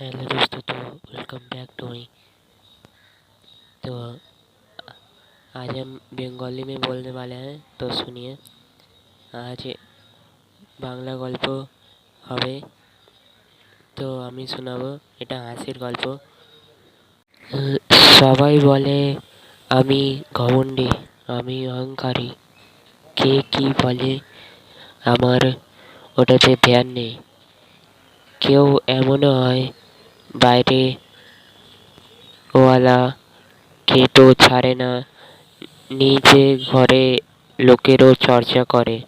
Hello दोस्तों तो welcome back to me तो आज हम बंगाली में बोलने वाले हैं तो सुनिए আজ বাংলা গল্প হবে তো আমি শোনাবো এটা হাসির গল্প উম, সবাই বলে আমি ঘমণ্ডি আমি অহংকারী কে কি বলে আমার ওটাতে ধ্যান নেই কেউ এমনও হয় বাইরে। ওয়ালা কে তো ছাড়ে না, নিজে ঘরে লোকেরও চর্চা করে।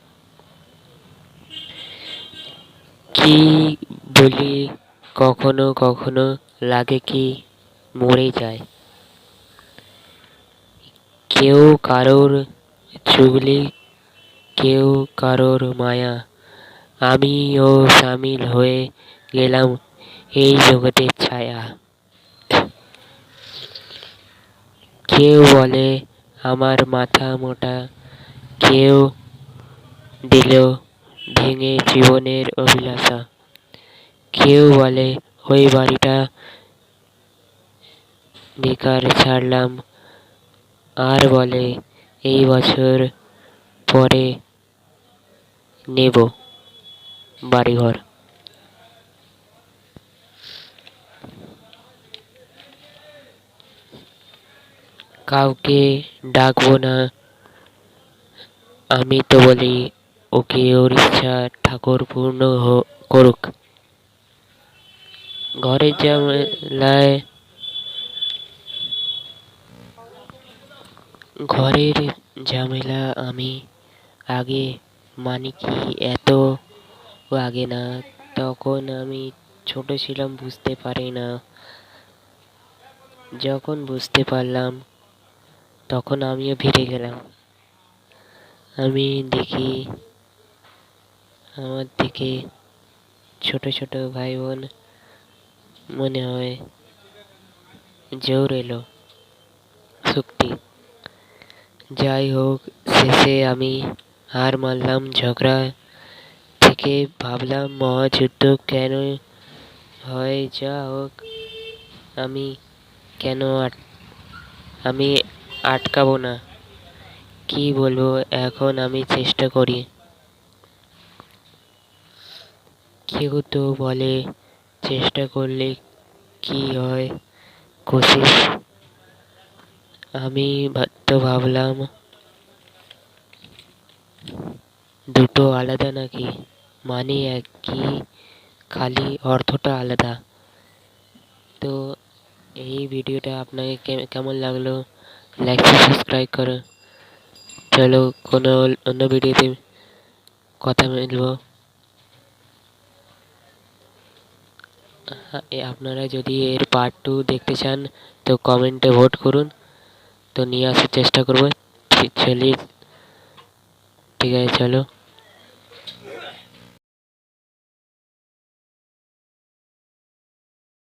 কি বলি, কখনো কখনো লাগে কি মরে যায়। কেউ কারোর চুগলি, কেউ কারোর মায়া। আমিও সামিল হয়ে গেলাম এই জগতের ছায়া। কেউ বলে আমার মাথা মোটা, কেউ দিল ভেঙে জীবনের অভিলাষা, কেউ বলে ওই বাড়িটা বেকার ছাড়লাম, আর বলে এই বছর পরে নেব বাড়িঘর। কাউকে ডাকবো না। আমি তো বলি, ওকে ওর ইচ্ছা ঠাকুর পূর্ণ করুক। ঘরের জামেলায় ঘরের ঝামেলা আমি আগে মানি কি এত আগে না, তখন আমি ছোট ছিলাম বুঝতে পারি না। যখন বুঝতে পারলাম তখন আমিও ফিরে গেলাম। আমি দেখি আমার দিকে ছোট ছোট ভাই বোন মনে হয় জোর এলো শক্তি যাই হোক, শেষে আমি হার মানলাম, ঝগড়া থেকে ভাবলাম, মহাযুদ্ধ কেন হয়? যা হোক, আমি কেন আমি আটকাবো না। কি বলব, এখন আমি চেষ্টা করি। কেউ তো বলে, চেষ্টা করলে কি হয়? কোশিস আমি তো ভাবলাম, দুটো আলাদা নাকি? মানে একই খালি অর্থটা আলাদা। তো এই ভিডিওটা আপনাকে কেমন লাগল? লাইক সাবস্ক্রাইব করো চলো কোনো অন্য ভিডিওতে কথা মিলবো আপনারা যদি এর পার্ট টু দেখতে চান তো কমেন্টে ভোট করুন তো নিয়ে আসার চেষ্টা করব চলি ঠিক আছে চলো